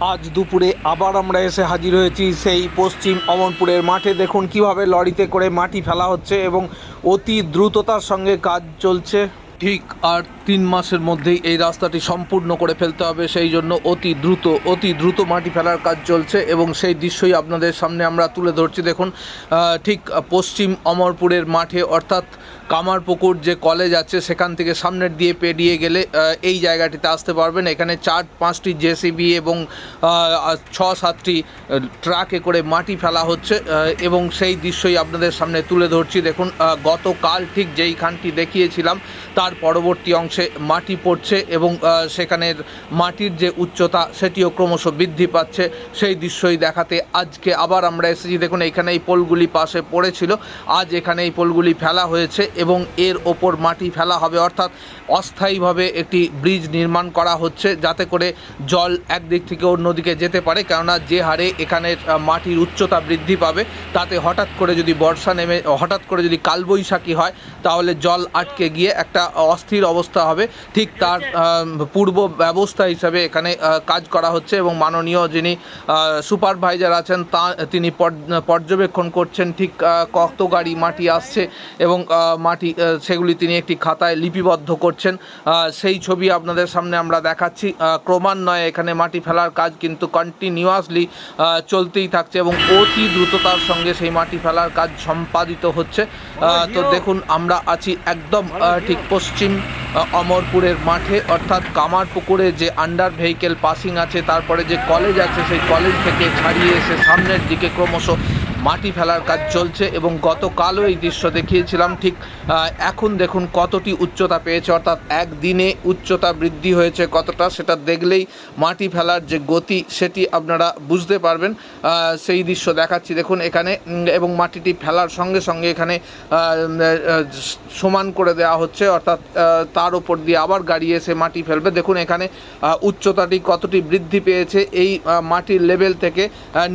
আজ দুপুরে আবার আমরা এসে হাজির হয়েছি সেই পশ্চিম অমরপুরের মাঠে। দেখুন কীভাবে লরিতে করে মাটি ফেলা হচ্ছে এবং অতি দ্রুততার সঙ্গে কাজ চলছে। ঠিক আর তিন মাসের মধ্যেই এই রাস্তাটি সম্পূর্ণ করে ফেলতে হবে, সেই জন্য অতি দ্রুত অতি দ্রুত মাটি ফেলার কাজ চলছে এবং সেই দৃশ্যই আপনাদের সামনে আমরা তুলে ধরছি। দেখুন ঠিক পশ্চিম অমরপুরের মাঠে, অর্থাৎ কামারপুকুর যে কলেজ আছে, সেখান থেকে সামনের দিয়ে পেরিয়ে গেলে এই জায়গাটিতে আসতে পারবেন। এখানে চার, পাঁচটি জেসিবি এবং ছ, সাতটি ট্রাকে করে মাটি ফেলা হচ্ছে এবং সেই দৃশ্যই আপনাদের সামনে তুলে ধরছি। দেখুন গতকাল ঠিক যেইখানটি দেখিয়েছিলাম, তার পরবর্তী অংশে মাটি পড়ছে এবং সেখানের মাটির যে উচ্চতা, সেটিও ক্রমশ বৃদ্ধি পাচ্ছে। সেই দৃশ্যই দেখাতে আজকে আবার আমরা এসেছি। দেখুন এখানে এই পোলগুলি পাশে পড়েছিল। আজ এখানে এই পোলগুলি ফেলা হয়েছে এবং এর ওপর মাটি ফেলা হবে। অর্থাৎ অস্থায়ীভাবে একটি ব্রিজ নির্মাণ করা হচ্ছে যাতে করে জল একদিক থেকে অন্যদিকে যেতে পারে। কেননা যে হারে এখানের মাটির উচ্চতা বৃদ্ধি পাবে তাতে হঠাৎ করে যদি বর্ষা নেমে হঠাৎ করে যদি কালবৈশাখী হয় তাহলে জল আটকে গিয়ে একটা অস্থির অবস্থা হবে। ঠিক তার পূর্ব ব্যবস্থা হিসাবে এখানে কাজ করা হচ্ছে এবং মাননীয় যিনি সুপারভাইজার আছেন তা তিনি পর্যবেক্ষণ করছেন। ঠিক কত গাড়ি মাটি আসছে এবং মাটি সেগুলি তিনি একটি খাতায় লিপিবদ্ধ করছেন। সেই ছবি আপনাদের সামনে আমরা দেখাচ্ছি। ক্রমান্বয়ে এখানে মাটি ফেলার কাজ কিন্তু কন্টিনিউয়াসলি চলতেই থাকছে এবং অতি দ্রুততার সঙ্গে সেই মাটি ফেলার কাজ সম্পাদিত হচ্ছে। তো দেখুন আমরা আছি একদম ঠিক পশ্চিম অমরপুরের মাঠে। অর্থাৎ কামারপুকুরে যে আন্ডার ভেহিকেল পাসিং আছে তারপরে যে কলেজ আছে সেই কলেজ থেকে ছাড়িয়ে এসে সামনের দিকে ক্রমশ মাটি ফেলার কাজ চলছে এবং গতকালও এই দৃশ্য দেখিয়েছিলাম। ঠিক এখন দেখুন কতটি উচ্চতা পেয়েছে, অর্থাৎ একদিনে উচ্চতা বৃদ্ধি হয়েছে কতটা সেটা দেখলেই মাটি ফেলার যে গতি সেটি আপনারা বুঝতে পারবেন। সেই দৃশ্য দেখাচ্ছি। দেখুন এখানে এবং মাটিটি ফেলার সঙ্গে সঙ্গে এখানে সমান করে দেওয়া হচ্ছে, অর্থাৎ তার উপর দিয়ে আবার গাড়ি এসে মাটি ফেলবে। দেখুন এখানে উচ্চতাটি কতটি বৃদ্ধি পেয়েছে, এই মাটির লেভেল থেকে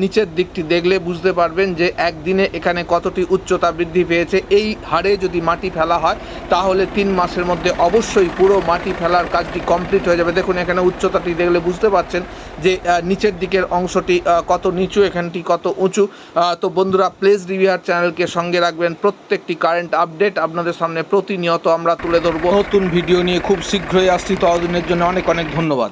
নিচের দিকটি দেখলে বুঝতে পারবেন যে একদিনে এখানে কতটি উচ্চতা বৃদ্ধি পেয়েছে, এই হারে যদি মাটি ফেলা হয়, তাহলে তিন মাসের মধ্যে অবশ্যই পুরো মাটি ফেলার কাজটি কমপ্লিট হয়ে যাবে। দেখুন, এখানে উচ্চতাটি দেখলে বুঝতে পারছেন যে নিচের দিকের অংশটি কত নিচু, এখানটি কত উঁচু। তো বন্ধুরা, প্লেস রিভিয়ার চ্যানেলকে সঙ্গে রাখবেন। প্রত্যেকটি কারেন্ট আপডেট আপনাদের সামনে প্রতিনিয়ত আমরা তুলে ধরবো। নতুন ভিডিও নিয়ে খুব শীঘ্রই আসছি। ততদিনের জন্য অনেক অনেক ধন্যবাদ।